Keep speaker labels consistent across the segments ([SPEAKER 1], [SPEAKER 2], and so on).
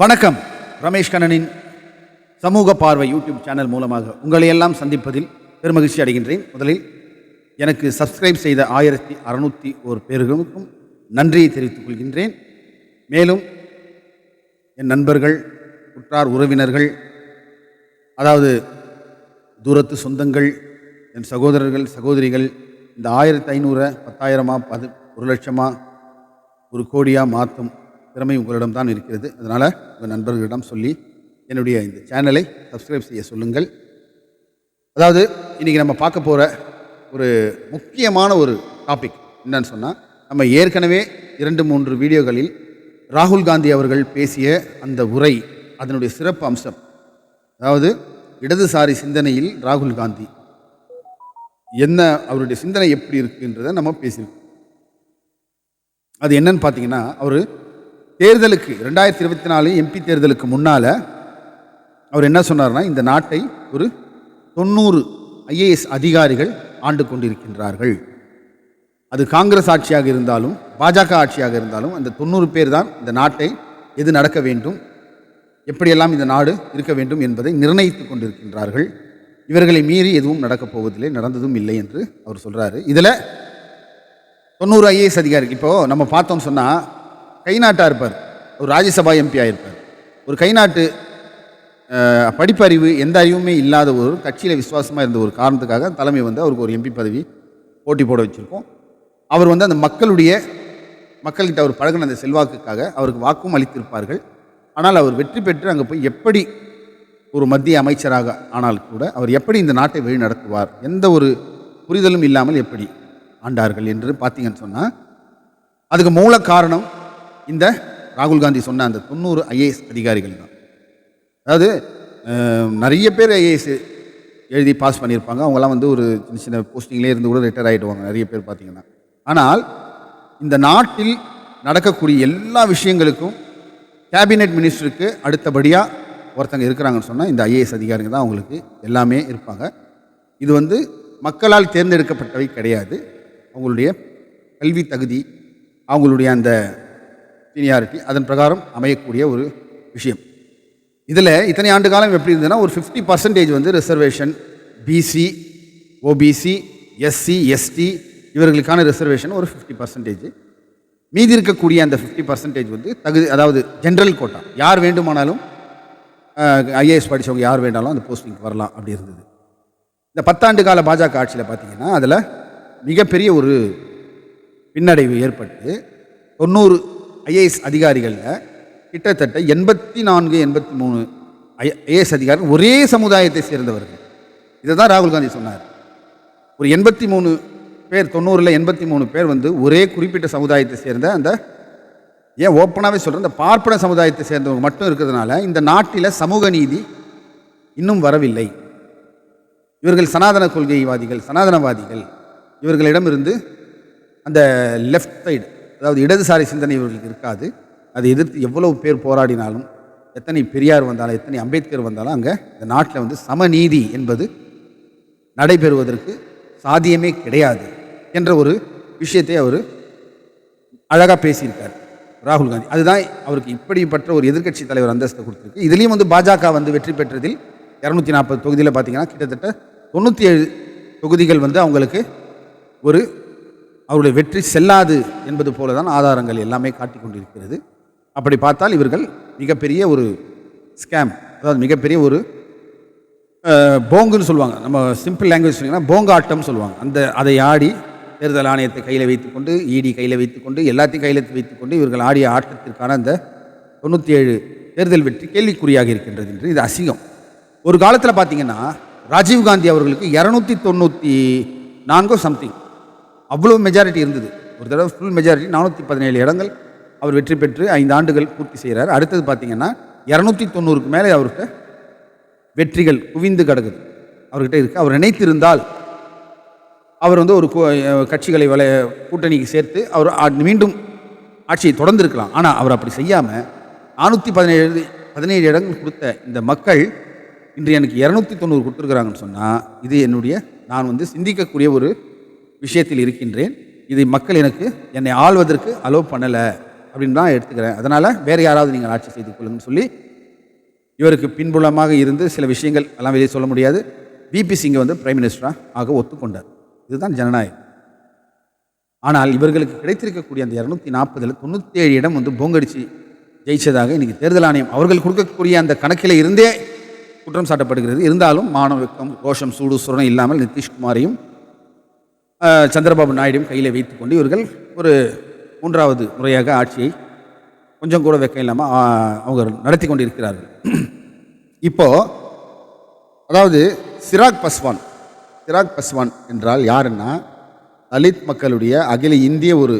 [SPEAKER 1] வணக்கம். ரமேஷ் கண்ணனின் சமூக பார்வை யூடியூப் சேனல் மூலமாக உங்களை எல்லாம் சந்திப்பதில் பெருமகிழ்ச்சி அடைகின்றேன். முதலில் எனக்கு சப்ஸ்கிரைப் செய்த ஆயிரத்தி அறநூற்றி ஒரு பேர்களுக்கும் நன்றியை தெரிவித்துக் கொள்கின்றேன். மேலும் என் நண்பர்கள் உற்றார் உறவினர்கள் அதாவது தூரத்து சொந்தங்கள் என் சகோதரர்கள் சகோதரிகள் இந்த ஆயிரத்தி ஐநூறு பத்தாயிரமா பது ஒரு லட்சமாக ஒரு கோடியாக மாற்றும் திறமை உங்களிடம் தான் இருக்கிறது. அதனால் உங்கள் நண்பர்களிடம் சொல்லி என்னுடைய இந்த சேனலை சப்ஸ்கிரைப் செய்ய சொல்லுங்கள். அதாவது இன்றைக்கி நம்ம பார்க்க போகிற ஒரு முக்கியமான ஒரு டாபிக் என்னன்னு சொன்னால் நம்ம ஏற்கனவே இரண்டு மூன்று வீடியோகளில் ராகுல் காந்தி அவர்கள் பேசிய அந்த உரை அதனுடைய சிறப்பு அம்சம். அதாவது இடதுசாரி சிந்தனையில் ராகுல் காந்தி. என்ன அவருடைய சிந்தனை எப்படி இருக்குன்றதை நம்ம பேசியிருக்கோம். அது என்னன்னு பார்த்தீங்கன்னா அவர் தேர்தலுக்கு ரெண்டாயிரத்தி இருபத்தி நாலு எம்பி தேர்தலுக்கு முன்னால் அவர் என்ன சொன்னார்னா இந்த நாட்டை ஒரு தொண்ணூறு ஐஏஎஸ் அதிகாரிகள் ஆண்டு கொண்டிருக்கின்றார்கள். அது காங்கிரஸ் ஆட்சியாக இருந்தாலும் பாஜக ஆட்சியாக இருந்தாலும் அந்த தொண்ணூறு பேர் தான் இந்த நாட்டை எது நடக்க வேண்டும் எப்படியெல்லாம் இந்த நாடு இருக்க வேண்டும் என்பதை நிர்ணயித்துக் கொண்டிருக்கின்றார்கள். இவர்களை மீறி எதுவும் நடக்கப் போவதில்லை நடந்ததும் இல்லை என்று அவர் சொல்கிறாரு இதில் தொண்ணூறு ஐஏஎஸ் அதிகாரி இப்போது நம்ம பார்த்தோம்னு சொன்னால் கைநாட்டாக இருப்பார். ஒரு ராஜ்யசபா எம்பியாக இருப்பார். ஒரு கைநாட்டு படிப்பறிவு எந்த அறிவுமே இல்லாத ஒரு கட்சியில் விசுவாசமாக இருந்த ஒரு காரணத்துக்காக தலைமை வந்து அவருக்கு ஒரு எம்பி பதவி போட்டி போட வச்சுருக்கோம். அவர் வந்து அந்த மக்களுடைய மக்கள்கிட்ட அவர் பழகின அந்த செல்வாக்குக்காக அவருக்கு வாக்கும் அளித்திருப்பார்கள். ஆனால் அவர் வெற்றி பெற்று அங்கே போய் எப்படி ஒரு மத்திய அமைச்சராக ஆனால் கூட அவர் எப்படி இந்த நாட்டை வழி நடத்துவார்? எந்த ஒரு புரிதலும் இல்லாமல் எப்படி ஆண்டார்கள் என்று பார்த்தீங்கன்னு சொன்னால் அதுக்கு மூல காரணம் இந்த ராகுல் காந்தி சொன்ன அந்த தொண்ணூறு ஐஏஎஸ் அதிகாரிகள் தான். அதாவது நிறைய பேர் ஐஏஎஸ் எழுதி பாஸ் பண்ணியிருப்பாங்க. அவங்கெல்லாம் வந்து ஒரு சின்ன சின்ன போஸ்டிங்லேயே இருந்து கூட ரிட்டையர் ஆகிடுவாங்க நிறைய பேர் பார்த்தீங்கன்னா. ஆனால் இந்த நாட்டில் நடக்கக்கூடிய எல்லா விஷயங்களுக்கும் கேபினெட் மினிஸ்டருக்கு அடுத்தபடியாக ஒருத்தங்க இருக்கிறாங்கன்னு சொன்னால் இந்த ஐஏஎஸ் அதிகாரிங்க தான் அவங்களுக்கு எல்லாமே இருப்பாங்க. இது வந்து மக்களால் தேர்ந்தெடுக்கப்பட்டவை கிடையாது. அவங்களுடைய கல்வி தகுதி அவங்களுடைய அந்த சீனியாரிட்டி அதன் பிரகாரம் அமையக்கூடிய ஒரு விஷயம். இதில் இத்தனை ஆண்டு காலம் எப்படி இருந்ததுன்னா ஒரு ஃபிஃப்டி பர்சன்டேஜ் வந்து reservation BC OBC SC ST இவர்களுக்கான ரிசர்வேஷன் ஒரு ஃபிஃப்டி பர்சன்டேஜ் மீதி இருக்கக்கூடிய அந்த ஃபிஃப்டி பர்சன்டேஜ் வந்து தகுதி அதாவது ஜென்ரல் கோட்டா யார் வேண்டுமானாலும் ஐஏஎஸ் படித்தவங்க யார் வேண்டாலும் அந்த போஸ்டிங்க்கு வரலாம் அப்படி இருந்தது. இந்த பத்தாண்டு கால பாஜக ஆட்சியில் பார்த்தீங்கன்னா அதில் மிகப்பெரிய ஒரு பின்னடைவு ஏற்பட்டு தொண்ணூறு ஐஏஎஸ் அதிகாரிகளில் கிட்டத்தட்ட எண்பத்தி நான்கு எண்பத்தி மூணு ஐஏஎஸ் அதிகாரிகள் ஒரே சமுதாயத்தை சேர்ந்தவர்கள். இதை தான் ராகுல் காந்தி சொன்னார். ஒரு எண்பத்தி மூணு பேர் தொண்ணூறில் எண்பத்தி மூணு பேர் வந்து ஒரே குறிப்பிட்ட சமுதாயத்தை சேர்ந்த அந்த ஏன் ஓப்பனாகவே சொல்கிறேன் இந்த பார்ப்பன சமுதாயத்தை சேர்ந்தவங்க மட்டும் இருக்கிறதுனால இந்த நாட்டில் சமூக நீதி இன்னும் வரவில்லை. இவர்கள் சனாதன கொள்கைவாதிகள் சனாதனவாதிகள் இவர்களிடமிருந்து அந்த லெஃப்ட் சைடு அதாவது இடதுசாரி சிந்தனை இவர்களுக்கு இருக்காது. அதை எதிர்த்து எவ்வளவு பேர் போராடினாலும் எத்தனை பெரியார் வந்தாலும் எத்தனை அம்பேத்கர் வந்தாலும் அங்கே இந்த நாட்டில் வந்து சமநீதி என்பது நடைபெறுவதற்கு சாத்தியமே கிடையாது என்ற ஒரு விஷயத்தை அவர் அழகாக பேசியிருக்கார். ராகுல் காந்தி. அதுதான் அவருக்கு இப்படிப்பட்ட ஒரு எதிர்க்கட்சி தலைவர் அந்தஸ்தை கொடுத்துருக்கு. இதுலேயும் வந்து பாஜக வந்து வெற்றி பெற்றதில் இரநூத்தி நாற்பது தொகுதியில் பார்த்தீங்கன்னா கிட்டத்தட்ட தொண்ணூற்றி ஏழு தொகுதிகள் வந்து அவங்களுக்கு ஒரு அவருடைய வெற்றி செல்லாது என்பது போல தான் ஆதாரங்கள் எல்லாமே காட்டிக் கொண்டிருக்கிறது அப்படி பார்த்தால் இவர்கள் மிகப்பெரிய ஒரு ஸ்கேம் அதாவது மிகப்பெரிய ஒரு போங்குன்னு சொல்லுவாங்க. நம்ம சிம்பிள் லாங்குவேஜ் சொன்னீங்கன்னா போங்காட்டம் சொல்லுவாங்க. அந்த அதை ஆடி தேர்தல் ஆணையத்தை கையில் வைத்துக்கொண்டு இடி கையில் வைத்துக்கொண்டு எல்லாத்தையும் கையில் வைத்துக்கொண்டு இவர்கள் ஆடிய ஆட்டத்திற்கான அந்த தொண்ணூற்றி ஏழு தேர்தல் வெற்றி கேள்விக்குறியாக இருக்கின்றது என்று இது அசிங்கம். ஒரு காலத்தில் பார்த்தீங்கன்னா ராஜீவ் காந்தி அவர்களுக்கு இரநூத்தி தொண்ணூற்றி நான்கோ சம்திங் அவ்வளோ மெஜாரிட்டி இருந்தது. ஒரு தடவை ஃபுல் மெஜாரிட்டி நானூற்றி பதினேழு இடங்கள் அவர் வெற்றி பெற்று ஐந்து ஆண்டுகள் பூர்த்தி செய்கிறார். அடுத்தது பார்த்தீங்கன்னா இரநூத்தி தொண்ணூறுக்கு மேலே அவர்கிட்ட வெற்றிகள் குவிந்து கிடக்குது. அவர்கிட்ட இருக்குது அவர் நினைத்திருந்தால் அவர் வந்து ஒரு கட்சிகளை வலை கூட்டணிக்கு சேர்த்து அவர் ஆ- மீண்டும் ஆட்சியை தொடர்ந்துருக்கலாம். ஆனால் அவர் அப்படி செய்யாமல் நானூற்றி பதினேழு பதினேழு இடங்கள் கொடுத்த இந்த மக்கள் இன்று எனக்கு இரநூத்தி தொண்ணூறு கொடுத்துருக்குறாங்கன்னு சொன்னால் இது என்னுடைய நான் வந்து சிந்திக்கக்கூடிய ஒரு விஷயத்தில் இருக்கின்றேன். இது மக்கள் எனக்கு என்னை ஆள்வதற்கு அலோவ் பண்ணலை அப்படின்னு தான் எடுத்துக்கிறேன். அதனால் வேறு யாராவது நீங்கள் ஆட்சி செய்து கொள்ளுங்கன்னு சொல்லி இவருக்கு பின்புலமாக இருந்து சில விஷயங்கள் எல்லாம் வெளியே சொல்ல முடியாது. பிபி சிங்கை வந்து பிரைம் மினிஸ்டராக ஆக ஒத்துக்கொண்டார். இதுதான் ஜனநாயகம். ஆனால் இவர்களுக்கு கிடைத்திருக்கக்கூடிய அந்த இரநூத்தி நாற்பதில் தொண்ணூற்றி ஏழு இடம் வந்து போங்கடிச்சு ஜெயிச்சதாக இன்னைக்கு தேர்தல் ஆணையம் அவர்கள் கொடுக்கக்கூடிய அந்த கணக்கில் இருந்தே குற்றம் சாட்டப்படுகிறது. இருந்தாலும் மாணவக்கம் ரோஷம் சூடு சுரணம் இல்லாமல் நிதிஷ்குமாரையும் சந்திரபாபு நாயுடும் கையில் வைத்துக்கொண்டு இவர்கள் ஒரு மூன்றாவது முறையாக ஆட்சியை கொஞ்சம் கூட வெக்கம் இல்லாமல் அவங்க நடத்தி கொண்டிருக்கிறார்கள். இப்போ அதாவது சிராக் பஸ்வான் சிராக் பஸ்வான் என்றால் யாருன்னா தலித் மக்களுடைய அகில இந்திய ஒரு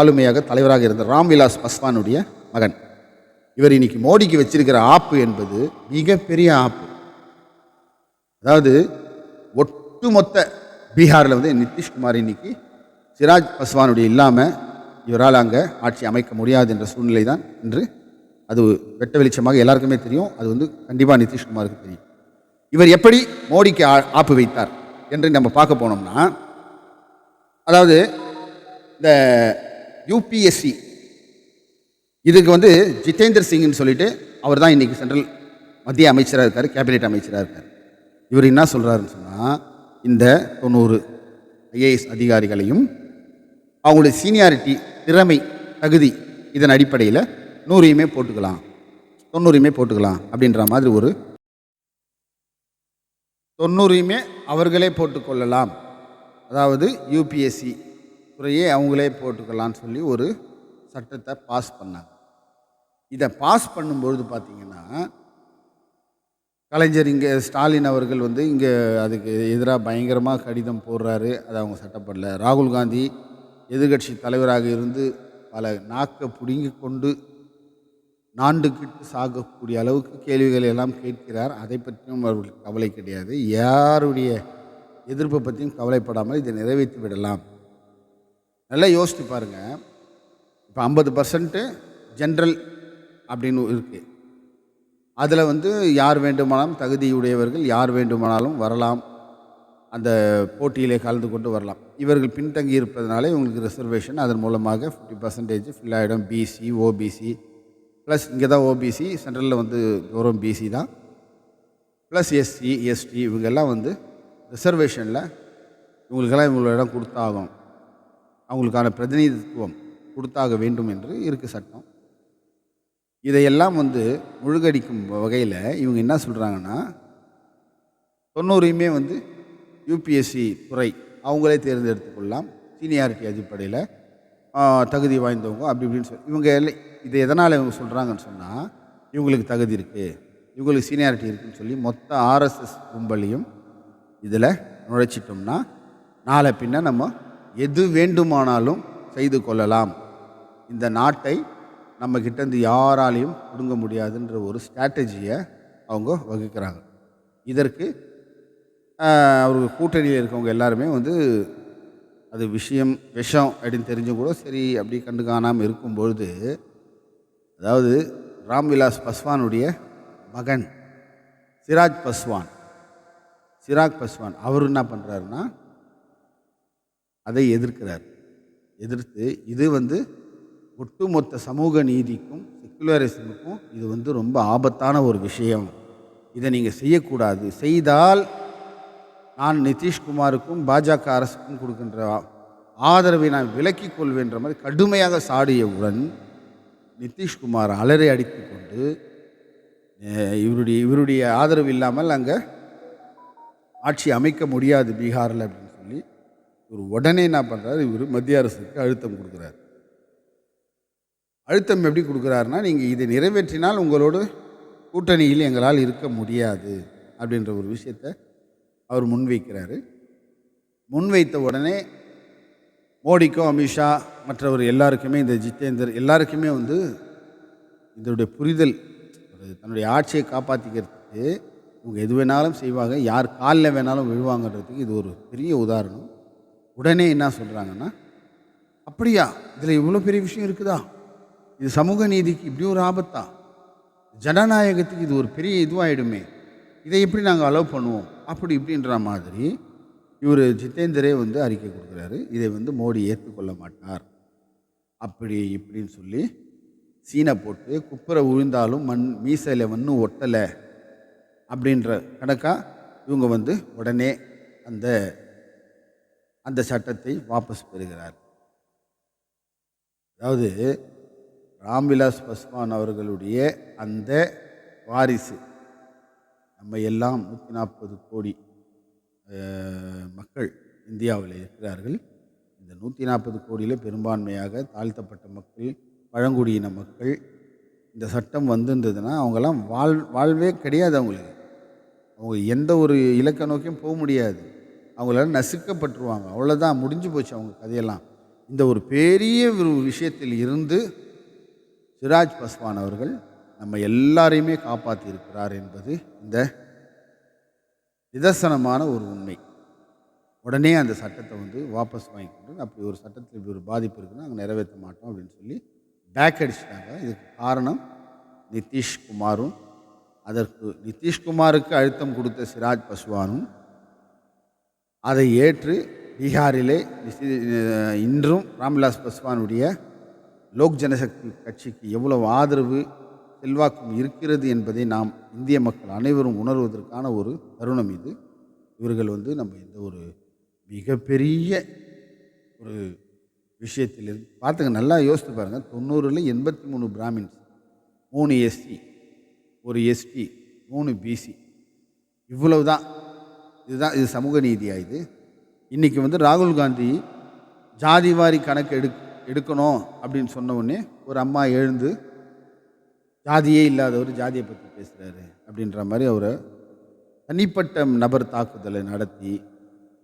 [SPEAKER 1] ஆளுமையாக தலைவராக இருந்த ராம்விலாஸ் பஸ்வானுடைய மகன். இவர் இன்னைக்கு மோடிக்கு வச்சிருக்கிற ஆப்பு என்பது மிகப்பெரிய ஆப்பு. அதாவது ஒட்டுமொத்த பீகாரில் வந்து நிதிஷ்குமார் இன்னைக்கு சிராஜ் பஸ்வானுடைய இல்லாமல் இவரால் அங்கே ஆட்சி அமைக்க முடியாது என்ற சூழ்நிலை தான் இன்று. அது வெட்ட வெளிச்சமாக எல்லாருக்குமே தெரியும். அது வந்து கண்டிப்பாக நிதிஷ்குமாருக்கு தெரியும். இவர் எப்படி மோடிக்கு ஆ- ஆப்பு வைத்தார் என்று நம்ம பார்க்க போனோம்னா அதாவது இந்த யூபிஎஸ்சி இதுக்கு வந்து ஜிதேந்தர் சிங்னு சொல்லிட்டு அவர் தான் இன்றைக்கி சென்ட்ரல் மத்திய அமைச்சராக இருக்கார் கேபினெட் அமைச்சராக இருக்கார். இவர் என்ன சொல்கிறாருன்னு சொன்னால் இந்த தொண்ணூறு ஐஏஎஸ் அதிகாரிகளையும் அவங்களுடைய சீனியாரிட்டி திறமை தகுதி இதன் அடிப்படையில் நூறையுமே போட்டுக்கலாம். தொண்ணூறையுமே போட்டுக்கலாம் அப்படின்ற மாதிரி ஒரு தொண்ணூறையுமே அவர்களே போட்டுக்கொள்ளலாம். அதாவது யூபிஎஸ்சி துறையே அவங்களே போட்டுக்கலாம்னு சொல்லி ஒரு சட்டத்தை பாஸ் பண்ணாங்க. இதை பாஸ் பண்ணும்பொழுது பார்த்தீங்கன்னா கலைஞர் இங்கே ஸ்டாலின் அவர்கள் வந்து இங்கே அதுக்கு எதிராக பயங்கரமாக கடிதம் போடுறாரு. அது அவங்க சட்டப்படல. ராகுல் காந்தி எதிர்கட்சி தலைவராக இருந்து பல நாக்கை பிடுங்கி கொண்டு நாண்டுக்கிட்டு சாகக்கூடிய அளவுக்கு கேள்விகளை எல்லாம் கேட்கிறார். அதை பற்றியும் அவர்களுக்கு கவலை கிடையாது. யாருடைய எதிர்ப்பை பற்றியும் கவலைப்படாமல் இதை நிறைவேற்றி விடலாம். நல்லா யோசித்து பாருங்கள் இப்போ ஐம்பது பர்சன்ட்டு ஜென்ரல் அப்படின்னு இருக்குது அதில் வந்து யார் வேண்டுமானாலும் தகுதியுடையவர்கள் யார் வேண்டுமானாலும் வரலாம். அந்த போட்டியிலே கலந்து கொண்டு வரலாம். இவர்கள் பின்தங்கி இருப்பதனால இவங்களுக்கு ரிசர்வேஷன் அதன் மூலமாக ஃபிஃப்டி பர்சன்டேஜ் ஃபில் ஆகிடும் பிசி ஓபிசி ப்ளஸ் இங்கே தான் ஓபிசி சென்ட்ரலில் வந்து கௌரவம் பிசி தான். ப்ளஸ் எஸ்சி எஸ்டி இவங்கெல்லாம் வந்து ரிசர்வேஷனில் இவங்களுக்கெல்லாம் இவங்களோட இடம் கொடுத்தாகும். அவங்களுக்கான பிரதிநிதித்துவம் கொடுத்தாக வேண்டும் என்று இருக்குது சட்டம். இதையெல்லாம் வந்து முழுகடிக்கும் வகையில் இவங்க என்ன சொல்கிறாங்கன்னா தொண்ணூறையுமே வந்து யூபிஎஸ்சி துறை அவங்களே தேர்ந்தெடுத்து கொள்ளலாம். சீனியாரிட்டி அடிப்படையில் தகுதி வாய்ந்தவங்க அப்படி இப்படின்னு சொல்லி இவங்க எல்லாம் இது எதனால் இவங்க சொல்கிறாங்கன்னு சொன்னால் இவங்களுக்கு தகுதி இருக்குது இவங்களுக்கு சீனியாரிட்டி இருக்குன்னு சொல்லி மொத்த ஆர்எஸ்எஸ் கும்பலையும் இதில் நுழைச்சிட்டோம்னா நாளை பின்ன நம்ம எது வேண்டுமானாலும் செய்து கொள்ளலாம். இந்த நாட்டை நம்ம கிட்டேருந்து யாராலையும் பிடுங்க முடியாதுன்ற ஒரு ஸ்ட்ராட்டஜியை அவங்க வகுக்கிறாங்க. இதற்கு அவர் அவருக்கு கூட்டணியில் இருக்கவங்க எல்லாருமே வந்து அது விஷயம் விஷம் அப்படின்னு தெரிஞ்சும் கூட சரி அப்படி கண்டு காணாமல் இருக்கும்பொழுது அதாவது ராம்விலாஸ் பஸ்வானுடைய மகன் சிராஜ் பஸ்வான் சிராக் பஸ்வான் அவர் என்ன பண்ணுறாருன்னா அதை எதிர்க்கிறார். எதிர்த்து இது வந்து ஒட்டுமொத்த சமூக நீதிக்கும் செக்குலரிசமுக்கும் இது வந்து ரொம்ப ஆபத்தான ஒரு விஷயம். இதை நீங்கள் செய்யக்கூடாது. செய்தால் நான் நிதிஷ்குமாருக்கும் பாஜக அரசுக்கும் கொடுக்கின்ற ஆதரவை நான் விலக்கிக் கொள்வேன்ற மாதிரி கடுமையாக சாடியவுடன் நிதிஷ்குமார் அலறி அடித்து கொண்டு இவருடைய இவருடைய ஆதரவு இல்லாமல் அங்கே ஆட்சி அமைக்க முடியாது பீகாரில் அப்படின்னு சொல்லி இவர் உடனே என்ன பண்ணுறாரு இவர் மத்திய அரசுக்கு அழுத்தம் கொடுக்குறாரு. அழுத்தம் எப்படி கொடுக்குறாருன்னா நீங்கள் இதை நிறைவேற்றினால் உங்களோட கூட்டணியில் எங்களால் இருக்க முடியாது அப்படின்ற ஒரு விஷயத்தை அவர் முன்வைக்கிறாரு. முன்வைத்த உடனே மோடிக்கும் அமித்ஷா மற்றவர் எல்லாருக்குமே இந்த ஜிதேந்தர் எல்லாருக்குமே வந்து இதனுடைய புரிதல் ஒரு தன்னுடைய ஆட்சியை காப்பாற்றிக்கிறதுக்கு இவங்க எது வேணாலும் செய்வாங்க யார் காலில் வேணாலும் விழுவாங்கன்றதுக்கு இது ஒரு பெரிய உதாரணம். உடனே என்ன சொல்கிறாங்கன்னா அப்படியா? இதில் இவ்வளோ பெரிய விஷயம் இருக்குதா? இது சமூக நீதிக்கு இப்படி ஒரு ஆபத்தா ஜனநாயகத்துக்கு இது ஒரு பெரிய இதுவாகிடுமே இதை எப்படி நாங்கள் அலோவ் பண்ணுவோம்? அப்படி இப்படின்ற மாதிரி இவர் ஜிதேந்தரே வந்து அறிக்கை கொடுக்குறாரு. இதை வந்து மோடி ஏற்றுக்கொள்ள மாட்டார். அப்படி இப்படின்னு சொல்லி சீனை போட்டு குப்புற விழுந்தாலும் மண் மீசையில் மண்ணு ஒட்டலை அப்படின்ற கணக்காக இவங்க வந்து உடனே அந்த அந்த சட்டத்தை வாபஸ் பெறுகிறார். அதாவது ராம்விலாஸ் பஸ்வான் அவர்களுடைய அந்த வாரிசு. நம்ம எல்லாம் நூற்றி நாற்பது கோடி மக்கள் இந்தியாவில் இருக்கிறார்கள். இந்த நூற்றி நாற்பது கோடியில் பெரும்பான்மையாக தாழ்த்தப்பட்ட மக்கள் பழங்குடியின மக்கள் இந்த சட்டம் வந்திருந்ததுன்னா அவங்கெல்லாம் வாழ் வாழ்வே கிடையாது அவங்களுக்கு. அவங்க எந்த ஒரு இலக்க நோக்கியும் போக முடியாது. அவங்களால நசுக்கப்பட்டுருவாங்க. அவ்வளோதான் முடிஞ்சு போச்சு அவங்க கதையெல்லாம். இந்த ஒரு பெரிய ஒரு விஷயத்தில் இருந்து சிராஜ் பஸ்வான் அவர்கள் நம்ம எல்லாரையுமே காப்பாற்றி இருக்கிறார் என்பது இந்த நிதர்சனமான ஒரு உண்மை. உடனே அந்த சட்டத்தை வந்து வாபஸ் வாங்கிக்கிட்டு அப்படி ஒரு சட்டத்தில் இப்படி ஒரு பாதிப்பு இருக்குன்னா நாங்கள் நிறைவேற்ற மாட்டோம் அப்படின்னு சொல்லி பேக் அடிச்சிட்டாங்க. இதுக்கு காரணம் நிதிஷ்குமாரும் அதற்கு நிதிஷ்குமாருக்கு அழுத்தம் கொடுத்த சிராஜ் பஸ்வானும் அதை ஏற்று பீகாரிலே இன்றும் ராம்விலாஸ் பஸ்வானுடைய லோக் ஜனசக்தி கட்சிக்கு எவ்வளவு ஆதரவு செல்வாக்கும் இருக்கிறது என்பதை நாம் இந்திய மக்கள் அனைவரும் உணர்வதற்கான ஒரு தருணம் இது. இவர்கள் வந்து நம்ம இந்த ஒரு மிகப்பெரிய ஒரு விஷயத்தில் இருந்து பார்த்துங்க நல்லா யோசித்து பாருங்கள் தொண்ணூறில் எண்பத்தி மூணு பிராமின்ஸ் மூணு எஸ்சி ஒரு எஸ்டி மூணு பிசி. இவ்வளவு தான் இதுதான் இது சமூக நீதியாக இது? இன்றைக்கி வந்து ராகுல் காந்தி ஜாதிவாரி கணக்கு எடு எடுக்கணும் அப்படின்னு சொன்ன உடனே ஒரு அம்மா எழுந்து ஜாதியே இல்லாதவர் ஜாதியை பற்றி பேசுகிறாரு அப்படின்ற மாதிரி அவரை தனிப்பட்ட நபர் தாக்குதலை நடத்தி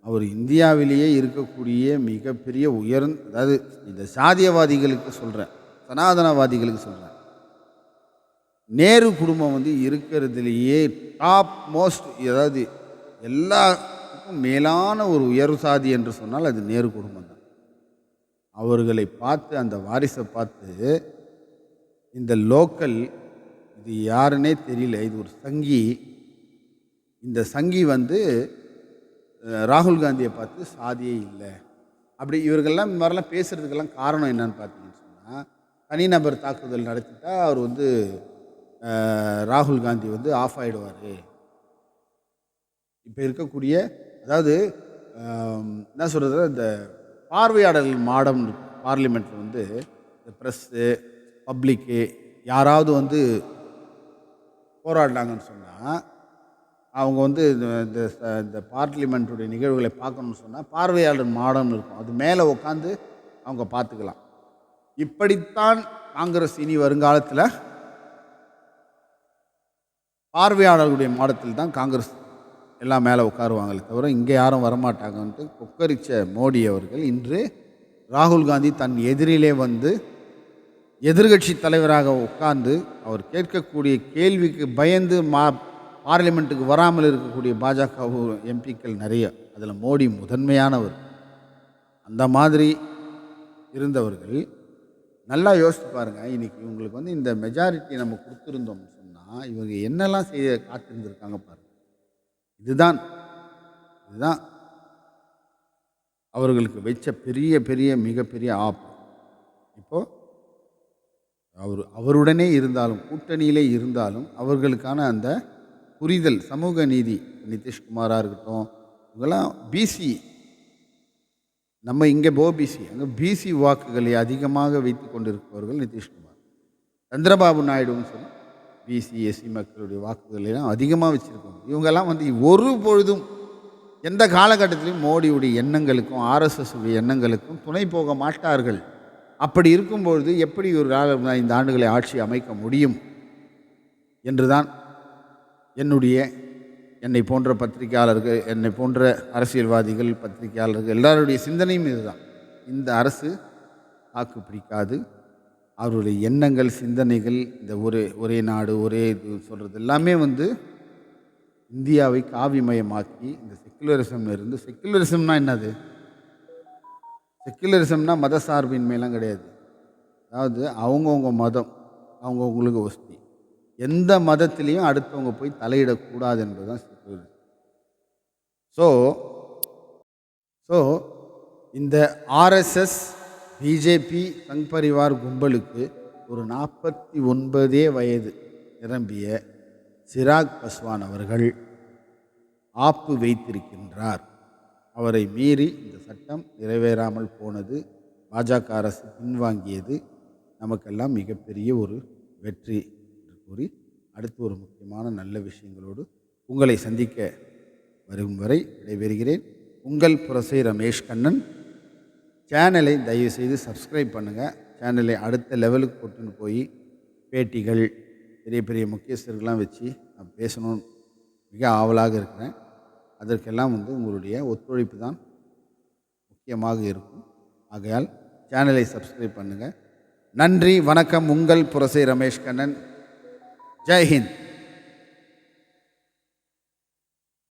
[SPEAKER 1] அவர் இந்தியாவிலேயே இருக்கக்கூடிய மிகப்பெரிய உயர்ந்த அதாவது இந்த சாதியவாதிகளுக்கு சொல்கிறேன் சனாதனவாதிகளுக்கு சொல்கிறேன் நேரு குடும்பம் வந்து இருக்கிறதுலேயே டாப் மோஸ்ட் அதாவது எல்லாருக்கும் மேலான ஒரு உயர் சாதி என்று சொன்னால் அது நேரு குடும்பம் தான். அவர்களை பார்த்து அந்த வாரிசை பார்த்து இந்த லோக்கல் இது யாருன்னே தெரியல இது ஒரு சங்கி. இந்த சங்கி வந்து ராகுல் காந்தியை பார்த்து சாதியே இல்லை. அப்படி இவர்கள்லாம் இந்த மாதிரிலாம் பேசுகிறதுக்கெல்லாம் காரணம் என்னன்னு பார்த்தீங்கன்னு சொன்னால் தனிநபர் தாக்குதல் நடத்திட்டா அவர் வந்து ராகுல் காந்தி வந்து ஆஃப் ஆகிடுவார் இப்போ இருக்கக்கூடிய அதாவது என்ன சொல்கிறது இந்த பார்வையாளர்கள் மாடம் பார்லிமெண்ட்டில் வந்து இந்த ப்ரெஸ்ஸு பப்ளிக்கு யாராவது வந்து போராடினாங்கன்னு சொன்னால் அவங்க வந்து இந்த இந்த இந்த பார்லிமெண்ட்டுடைய நிகழ்வுகளை பார்க்கணும்னு சொன்னால் பார்வையாளர் மாடம்னு இருக்கும். அது மேலே உட்காந்து அவங்க பார்த்துக்கலாம். இப்படித்தான் காங்கிரஸ் இனி வருங்காலத்தில் பார்வையாளர்களுடைய மாடத்தில் தான் காங்கிரஸ் எல்லாம் மேலே உட்காருவாங்களே தவிர இங்கே யாரும் வரமாட்டாங்கன்ட்டு கொக்கரிச்ச மோடி அவர்கள் இன்று ராகுல் காந்தி தன் எதிரிலே வந்து எதிர்கட்சி தலைவராக உட்கார்ந்து அவர் கேட்கக்கூடிய கேள்விக்கு பயந்து மா பார்லிமெண்ட்டுக்கு வராமல் இருக்கக்கூடிய பாஜக எம்பிக்கள் நிறைய. அதில் மோடி முதன்மையானவர். அந்த மாதிரி இருந்தவர்கள் நல்லா யோசித்து பாருங்கள் இன்றைக்கி இவங்களுக்கு வந்து இந்த மெஜாரிட்டி நம்ம கொடுத்துருந்தோம்னு சொன்னால் இவங்க என்னெல்லாம் செய்ய காத்திருந்துருக்காங்க பாருங்கள் இதுதான். இதுதான். அவர்களுக்கு வச்ச பெரிய பெரிய மிகப்பெரிய ஆப் இப்போது அவர் அவருடனே இருந்தாலும் கூட்டணியிலே இருந்தாலும் அவர்களுக்கான அந்த புரிதல் சமூக நீதி நிதிஷ்குமாராக இருக்கட்டும் இவங்கெல்லாம் பிசி நம்ம இங்கே போபிசி அங்கே பிசி வாக்குகளை அதிகமாக வைத்து கொண்டிருப்பவர்கள் நிதிஷ்குமார். சந்திரபாபு நாயுடுவும் சொல்லி பிசி எஸ்சி மக்களுடைய வாக்குகளை எல்லாம் அதிகமாக வச்சுருக்கோம். இவங்கெல்லாம் வந்து ஒரு பொழுதும் எந்த காலகட்டத்திலையும் மோடியுடைய எண்ணங்களுக்கும் ஆர்எஸ்எஸ் உடைய எண்ணங்களுக்கும் துணை போக மாட்டார்கள். அப்படி இருக்கும்பொழுது எப்படி ஒரு கால இந்த ஆண்டுகளை ஆட்சி அமைக்க முடியும் என்றுதான் என்னுடைய என்னை போன்ற பத்திரிகையாளர்கள் என்னை போன்ற அரசியல்வாதிகள் பத்திரிகையாளர்கள் எல்லாருடைய சிந்தனையும் இதுதான். இந்த அரசு ஆக்கு பிடிக்காது. அவருடைய எண்ணங்கள் சிந்தனைகள் இந்த ஒரே ஒரே நாடு ஒரே இது சொல்கிறது எல்லாமே வந்து இந்தியாவை காவிமயமாக்கி இந்த செக்குலரிசம்ல இருந்து செக்குலரிசம்னா என்னது? செக்குலரிசம்னா மத சார்பின்மையெல்லாம் கிடையாது. அதாவது அவங்கவுங்க மதம் அவங்கவுங்களுக்கு ஒஸ்தி. எந்த மதத்திலையும் அடுத்தவங்க போய் தலையிடக்கூடாது என்பது தான் செக்குலரிசம். ஸோ ஸோ இந்த ஆர்எஸ்எஸ் பிஜேபி சங் பரிவார் கும்பலுக்கு ஒரு நாற்பத்தி ஒன்பதே வயது நிரம்பிய சிராக் பஸ்வான் அவர்கள் ஆப்பு வைத்திருக்கின்றார். அவரை மீறி இந்த சட்டம் நிறைவேறாமல் போனது பாஜக அரசு பின்வாங்கியது. நமக்கெல்லாம் மிகப்பெரிய ஒரு வெற்றி என்று கூறி அடுத்து ஒரு முக்கியமான நல்ல விஷயங்களோடு உங்களை சந்திக்க வரும் வரை விடைபெறுகிறேன். உங்கள் புரசை ரமேஷ் கண்ணன். சேனலை தயவுசெய்து சப்ஸ்கிரைப் பண்ணுங்கள் சேனலை அடுத்த லெவலுக்கு கொண்டுன்னு போய் பேட்டிகள் பெரிய பெரிய முக்கியஸ்தர்கள்லாம் வச்சு நான் பேசணும்னு மிக ஆவலாக இருக்கிறேன். அதற்கெல்லாம் வந்து உங்களுடைய ஒத்துழைப்பு தான் முக்கியமாக இருக்கும். ஆகையால் சேனலை சப்ஸ்கிரைப் பண்ணுங்கள் நன்றி வணக்கம். உங்கள் புரசை ரமேஷ் கண்ணன். ஜெய்ஹிந்த்